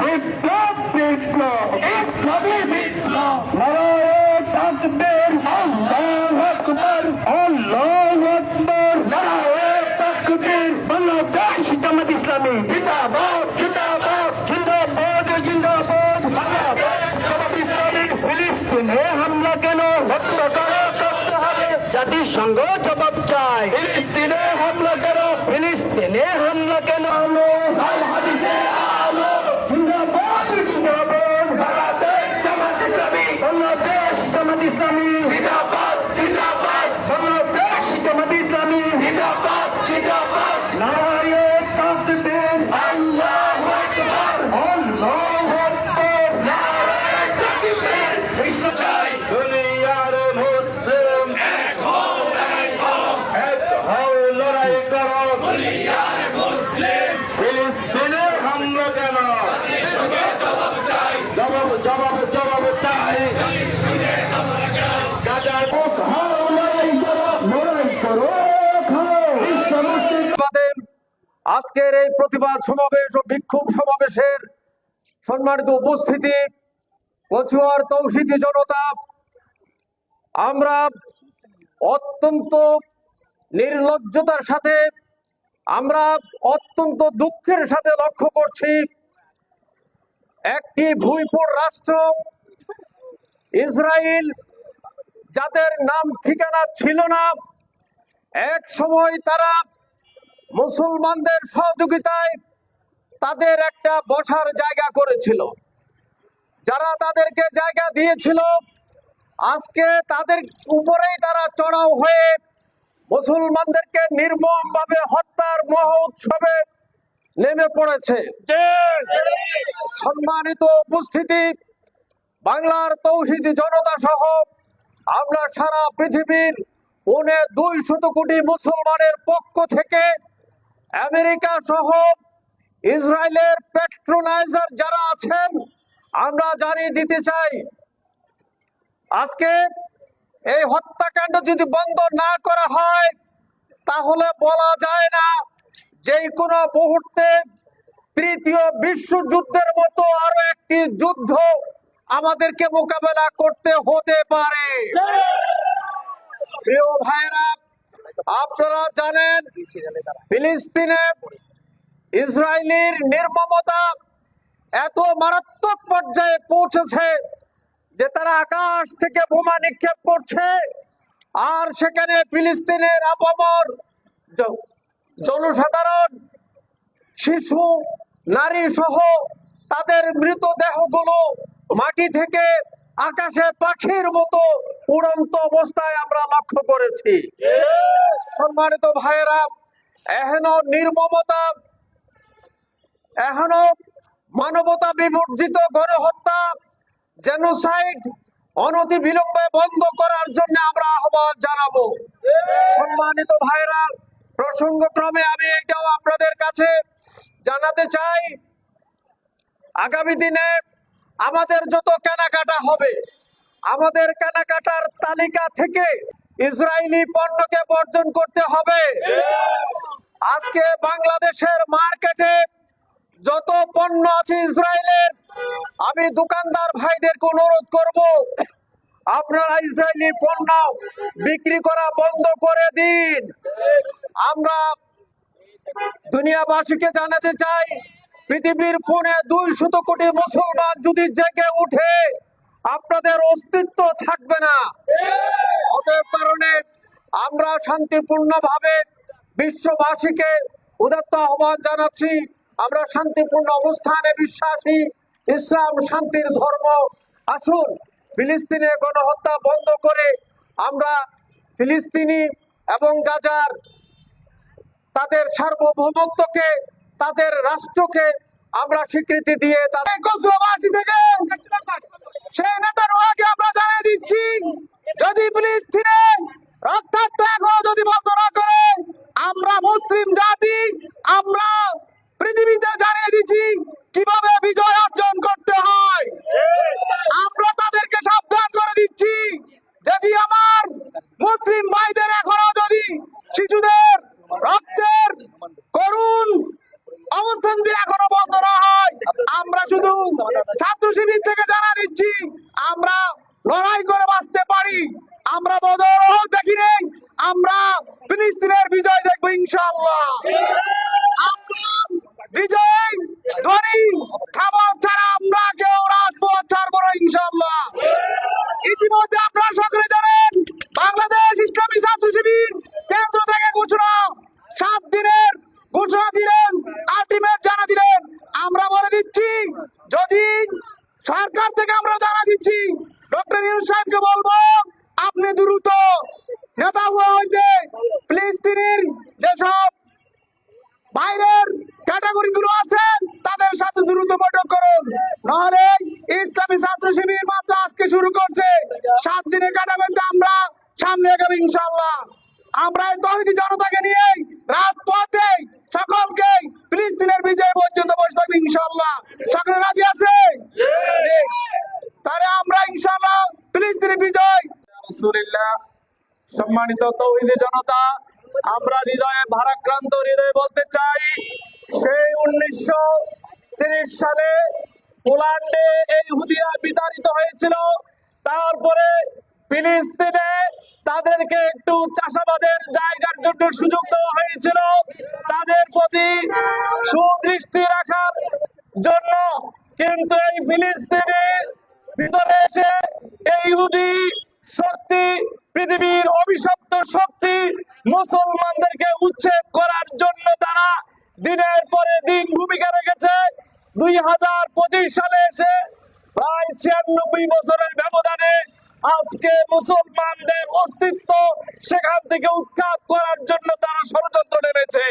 বিপ্লব বিপ্লব ইসলামী বিপ্লব নারায়ণ তাকবীর আল্লাহু আকবার আল্লাহু আকবার নারায়ণ তাকবীর বাংলাদেশ জামাত ইসলামী জিন্দাবাদ জিন্দাবাদ জিন্দাবাদ জিন্দাবাদ বাংলাদেশ জামাত ইসলামী ফিলিস্তিনে হামলা কেন হত্যা করা করতে হবে জাতিসংঘ জবাব চায় ফিলিস্তিনে হামলা করো। ফিলিস্তিনে আজকের এই প্রতিবাদ সমাবেশ ও বিক্ষোভ সমাবেশের সম্মানিত উপস্থিতি, কচুয়ার তৌহিদি জনতা, আমরা অত্যন্ত নির্লজ্জতার সাথে, আমরা অত্যন্ত দুঃখের সাথে লক্ষ্য করছি, একটি ভূমিপুর রাষ্ট্র ইসরায়েল যাদের নাম ঠিকানা ছিল না, এক সময় তারা মুসলমানদের সহযোগিতায় তাদের একটা বসার জায়গা করেছিল। যারা তাদেরকে জায়গা দিয়েছিল, আজকে তাদের উপরেই তারা চড়াও হয়ে মুসলমানদেরকে নির্মমভাবে হত্যার মহ উৎসবে নেমে পড়েছে। সম্মানিত উপস্থিতি, বাংলার তৌহিদি জনতা সহ আমরা সারা পৃথিবীর পৌনে দুই শত কোটি মুসলমানের পক্ষ থেকে আমেরিকা সহ ইসরায়েলের পেট্রোনাইজার যারা আছেন আমরা জানিয়ে দিতে চাই আজকে এই হত্যাকাণ্ড যদি বন্ধ না করা হয় তাহলে বলা যায় না যে কোনো মুহূর্তে তৃতীয় বিশ্বযুদ্ধের মতো আরও একটি যুদ্ধ আমাদেরকে মোকাবেলা করতে হতে পারে। প্রিয় ভাইরা আপনারা জানেন, ফিলিস্তিনে ইসরায়েলের নির্মমতা এত মারাত্মক পর্যায়ে পৌঁছেছে যে তারা আকাশ থেকে বোমা নিক্ষেপ করছে, আর সেখানে ফিলিস্তিনের আপামর জনসাধারণ, শিশু নারী সহ তাদের মৃতদেহগুলো মাটি থেকে আকাশে পাখির মতো উড়ন্ত অবস্থায় আমরা লক্ষ্য করেছি। সম্মানিত ভাইয়েরা, এহেন নির্মমতা এখনও মানবতা বিবর্জিত গণহত্যা, জেনোসাইড অনতি বিলম্বে বন্ধ করার জন্য আমরা আহ্বান জানাব। সম্মানিত ভাইরা প্রসঙ্গক্রমে আমি এটাও আপনাদের কাছে জানাতে চাই। আগামী দিনে আমাদের যত কেনাকাটা হবে, আমাদের কেনাকাটার তালিকা থেকে ইসরায়েলি পণ্যকে বর্জন করতে হবে। আজকে বাংলাদেশের মার্কেটে যত পণ্য আছে ইসরায়েলের, আমি দোকানদার ভাইদেরকে অনুরোধ করব, আপনারা ইসরায়েলি পণ্য বিক্রি করা বন্ধ করে দিন। আমরা দুনিয়াবাসীকে জানাতে চাই পৃথিবীর পৌনে দুই শত কোটি মুসলমান যদি জেগে উঠে, আপনাদের অস্তিত্ব থাকবে না। কারণে আমরা শান্তিপূর্ণভাবে বিশ্ববাসীকে উদাত্ত আহ্বান জানাচ্ছি। আমরা শান্তিপূর্ণ অবস্থানে বিশ্বাসী, ইসলাম, শান্তির ধর্ম। আসুন, ফিলিস্তিনে গণহত্যা বন্ধ করে আমরা ফিলিস্তিনি এবং গাজার তাদের সার্বভৌমত্বকে তাদের রাষ্ট্রকে আমরা স্বীকৃতি দিয়ে থেকে সেই নেতার ওয়াকে আমরা জানিয়ে দিচ্ছি, যদি ফিলিস্তিনে রক্তাক্ত এখনও যদি বন্ধ না করে, আমরা মুসলিম জাতি, আমরা পৃথিবীতে জানিয়ে দিচ্ছি, কীভাবে বিজয় অর্জন করতে হয় শিবির থেকে জানা দিচ্ছি আমরা লড়াই করে বাঁচতে পারি। আমরা বদর দেখি নেই। আমরা ফিলিস্তিনের বিজয় দেখব খাবার ছাড়া আমরা কেউ ইনশাল্লাহ ইতিমধ্যে আপনারা সকলে জানেন, বাংলাদেশ ইসলামী ছাত্র শিবির কেন্দ্র থেকে সামনে এগাবো ইনশাল্লাহ আমরা এই তহিদি জনতাকে নিয়ে রাজপথে সকলকে ফিলিস্তিনের বিজয় পর্যন্ত বসে থাকব ইনশাল্লাহ সকলে রাজি আছে? তাহলে আমরা ইনশাল্লাহ ফিলিস্তিনের বিজয়। সম্মানিত তৌহিদি জনতা, আমরা হৃদয়ে ভারাক্রান্ত হৃদয়ে বলতে চাই, সেই উনিশশো তিরিশ সালে পোল্যান্ডে এই হুদিয়া বিতাড়িত হয়েছিল। তারপরে ফিলিস্তিনে তাদেরকে একটু চাষাবাদের জায়গার জন্য সুযোগ দেওয়া হয়েছিল। তাদের প্রতি সুদৃষ্টি রাখার জন্য কিন্তু এই ফিলিস্তিনের ভিতরে এসে এই ইহুদি শক্তি, পৃথিবীর অভিশপ্ত শক্তি মুসলমানদেরকে উচ্ছেদ করার জন্য তারা দিনের পরে দিন ভূমিকা রেখেছে। দুই হাজার পঁচিশ সালে এসে প্রায় ছিয়ানব্বই বছরের আজকে মুসলমানদের অস্তিত্ব সেখান থেকে উৎখাত করার জন্য তারা ষড়যন্ত্র নেমেছে।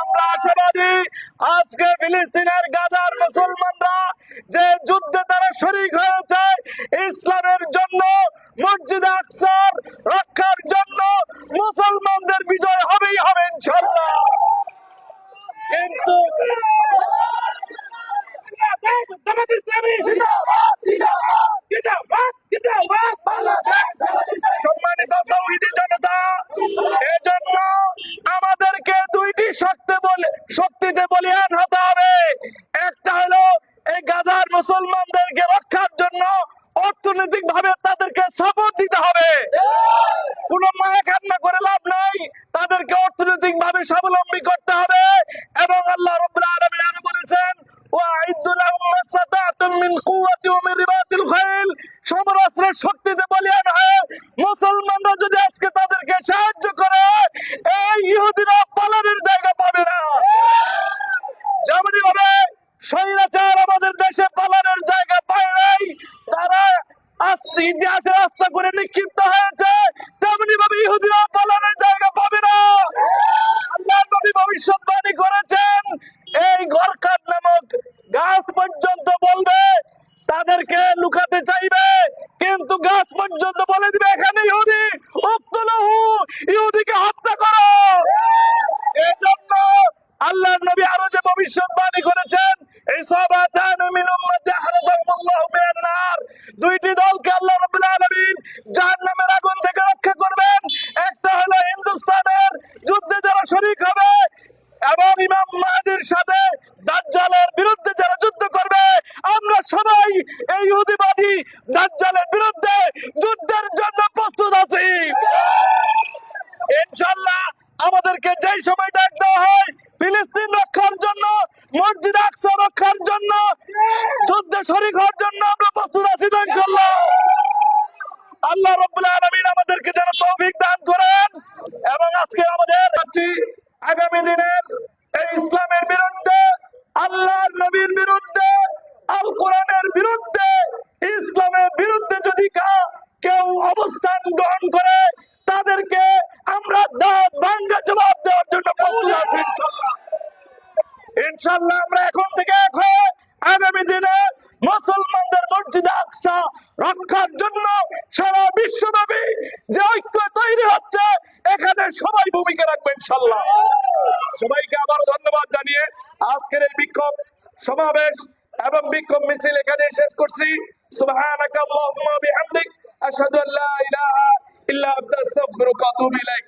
আমরা আশাবাদী আজকে ফিলিস্তিনের গাজার মুসলমানরা যে যুদ্ধে তারা শরীক হয়েছে ইসলামের জন্য মসজিদ আকসার রক্ষার জন্য মুসলমানদের বিজয় হবেই হবে ইনশাল্লাহ কিন্তু সম্মানিত হবে। কোন মায়া কান্না করে লাভ নাই। তাদেরকে অর্থনৈতিক ভাবে স্বাবলম্বী করতে হবে এবং আল্লাহ রব্বুল আলামিন আরও বলেছেন মুসলমানরা যদি আজকে তাদেরকে সাহায্য করে, এই ইহুদিরা পালানোর জায়গা পাবে না যেমনি ভাবে স্বৈরাচার আমাদের দেশে পালানোর জায়গা পায় নাই তারা আস্তে ইতিহাসে রাস্তা করে নিক্ষিপ্ত হয়েছে তেমনি ভাবে ইহুদিরা পালানোর জায়গা পাবে না আল্লাহ নবী ভবিষ্যৎবাণী করেছেন এই গরকাত নামক গাছ পর্যন্ত বলবে, তাদেরকে লুকাতে চাইবে, কিন্তু গাছ পর্যন্ত বলে দিবে এখানে ইহুদি উক্তলহু ইহুদিকে হত্যা করো এজন্য আল্লাহর নবী আরও যে ভবিষ্যৎবাণী করেছেন এই সাবাতান মিন উম্মতি আহরাজাহুল্লাহু মিনান নার দুইটি দলকে আল্লাহ রাব্বুল আলামিন জাহান্নামের আগুন থেকে রক্ষা করবেন একটা হলো হিন্দুস্তানের যুদ্ধে যারা শরীক হবে এবং ইমাম মাহাদির সাথে দাজ্জালের বিরুদ্ধে যারা যুদ্ধ করবে আমরা সবাই এই ইহুদিবাদী দাজ্জালের বিরুদ্ধে যুদ্ধের জন্য প্রস্তুত আছি ইনশাল্লাহ আমাদেরকে যেই সময় ডাক দেওয়া হয়, ফিলিস্তিন রক্ষার জন্য, মসজিদ আকসা রক্ষার জন্য, যুদ্ধে শরিক হওয়ার জন্য আমরা প্রস্তুত আছি আল্লাহ রব্বুল আলমিন আমাদেরকে যেন তৌফিক দান করেন এবং আজকে আমাদের আগামী দিনের এই ইসলামের বিরুদ্ধে আল্লাহর নবীর বিরুদ্ধে আল কোরআনের বিরুদ্ধে ইসলামের বিরুদ্ধে যদি কা- কেউ অবস্থান গ্রহণ করে তাদেরকে আমরা দাঁত ভাঙ্গা জবাব দেওয়ার জন্য প্রস্তুত আছি ইনশাল্লাহ ইনশাল্লাহ আমরা এখন থেকে এক হয়ে আগামী দিনে মুসলমানদের মসজিদ আকসা রক্ষার জন্য সারা বিশ্বব্যাপী যে ঐক্য তৈরি হচ্ছে, এখানে সবাই ভূমিকা রাখবে ইনশাল্লাহ। সবাইকে আবার ধন্যবাদ জানিয়ে আজকের এই বিক্ষোভ সমাবেশ এবং বিক্ষোভ মিছিল এখানে শেষ করছি। সুবহানাকা আল্লাহুম্মা বিহামদিক, আশহাদু আল্লা ইলাহা ইল্লা আনতা আস্তাগফিরুকা ওয়া আতুবু ইলাইক।